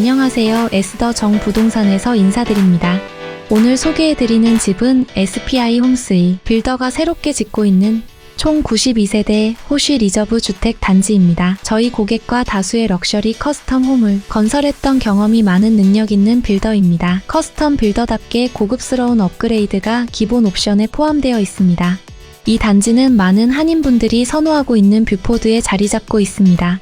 안녕하세요. 에스더 정부동산에서 인사드립니다. 오늘 소개해드리는 집은 SPI 홈스의 빌더가 새롭게 짓고 있는 총 92세대 호쉬 리저브 주택 단지입니다. 저희 고객과 다수의 럭셔리 커스텀 홈을 건설했던 경험이 많은 능력 있는 빌더입니다. 커스텀 빌더답게 고급스러운 업그레이드가 기본 옵션에 포함되어 있습니다. 이 단지는 많은 한인분들이 선호하고 있는 뷰포드에 자리 잡고 있습니다.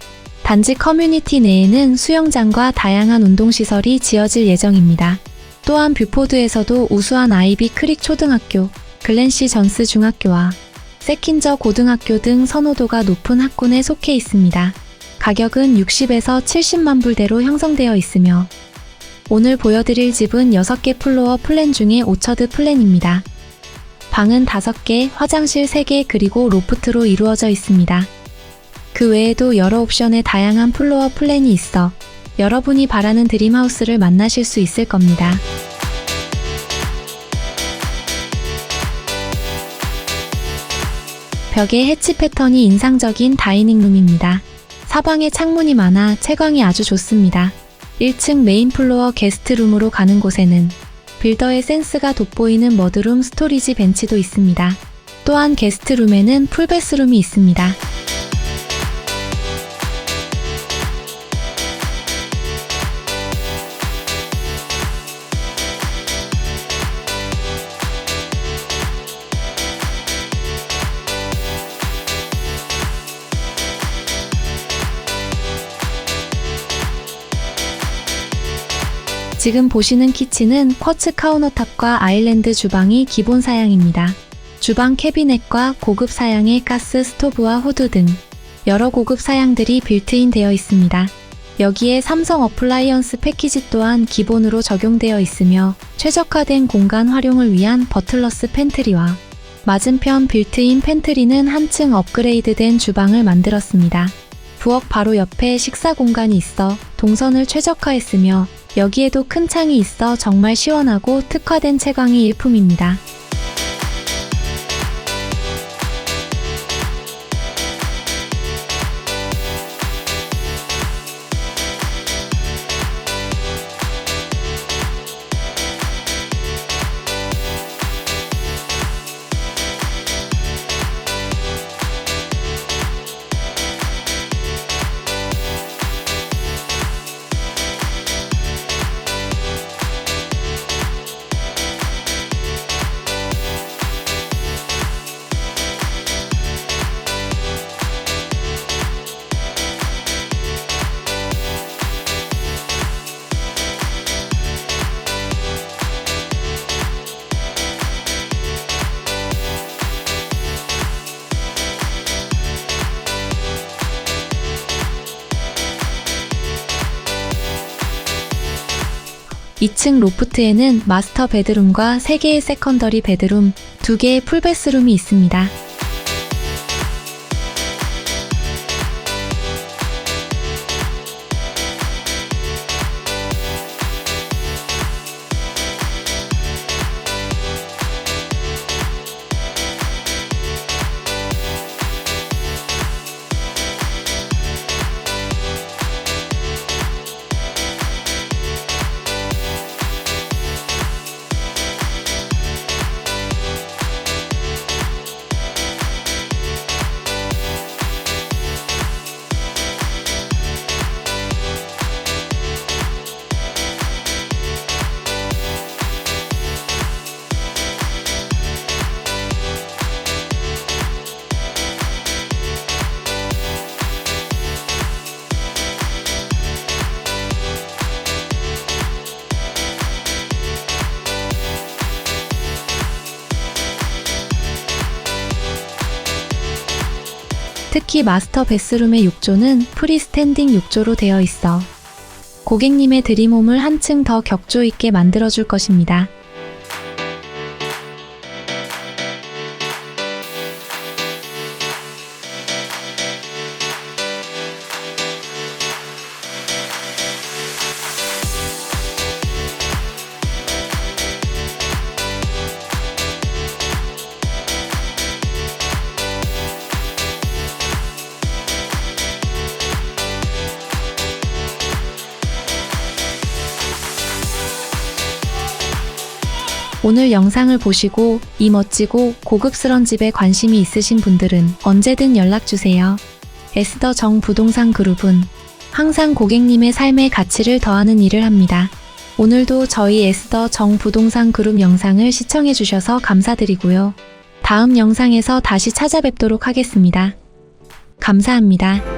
단지 커뮤니티 내에는 수영장과 다양한 운동시설이 지어질 예정입니다. 또한 뷰포드에서도 우수한 아이비 크릭 초등학교, 글렌시 전스 중학교와 세킨저 고등학교 등 선호도가 높은 학군에 속해 있습니다. 가격은 60에서 70만 불대로 형성되어 있으며 오늘 보여드릴 집은 6개 플로어 플랜 중에 오처드 플랜입니다. 방은 5개, 화장실 3개 그리고 로프트로 이루어져 있습니다. 그 외에도 여러 옵션의 다양한 플로어 플랜이 있어 여러분이 바라는 드림하우스를 만나실 수 있을 겁니다. 벽의 해치 패턴이 인상적인 다이닝 룸입니다. 사방에 창문이 많아 채광이 아주 좋습니다. 1층 메인 플로어 게스트룸으로 가는 곳에는 빌더의 센스가 돋보이는 머드룸 스토리지 벤치도 있습니다. 또한 게스트룸에는 풀베스룸이 있습니다. 지금 보시는 키친은 쿼츠 카우너탑과 아일랜드 주방이 기본 사양입니다. 주방 캐비넷과 고급 사양의 가스 스토브와 호두 등 여러 고급 사양들이 빌트인 되어 있습니다. 여기에 삼성 어플라이언스 패키지 또한 기본으로 적용되어 있으며 최적화된 공간 활용을 위한 버틀러스 팬트리와 맞은편 빌트인 팬트리는 한층 업그레이드된 주방을 만들었습니다. 부엌 바로 옆에 식사 공간이 있어 동선을 최적화했으며 여기에도 큰 창이 있어 정말 시원하고 특화된 채광이 일품입니다. 이층 로프트에는 마스터 베드룸과 3개의 세컨더리 베드룸, 2개의 풀베스룸이 있습니다. 특히 마스터 베스룸의 욕조는 프리스탠딩 욕조로 되어 있어 고객님의 드림홈을 한층 더 격조 있게 만들어줄 것입니다. 오늘 영상을 보시고 이 멋지고 고급스런 집에 관심이 있으신 분들은 언제든 연락주세요. 에스더 정 부동산 그룹은 항상 고객님의 삶의 가치를 더하는 일을 합니다. 오늘도 저희 에스더 정 부동산 그룹 영상을 시청해주셔서 감사드리고요. 다음 영상에서 다시 찾아뵙도록 하겠습니다. 감사합니다.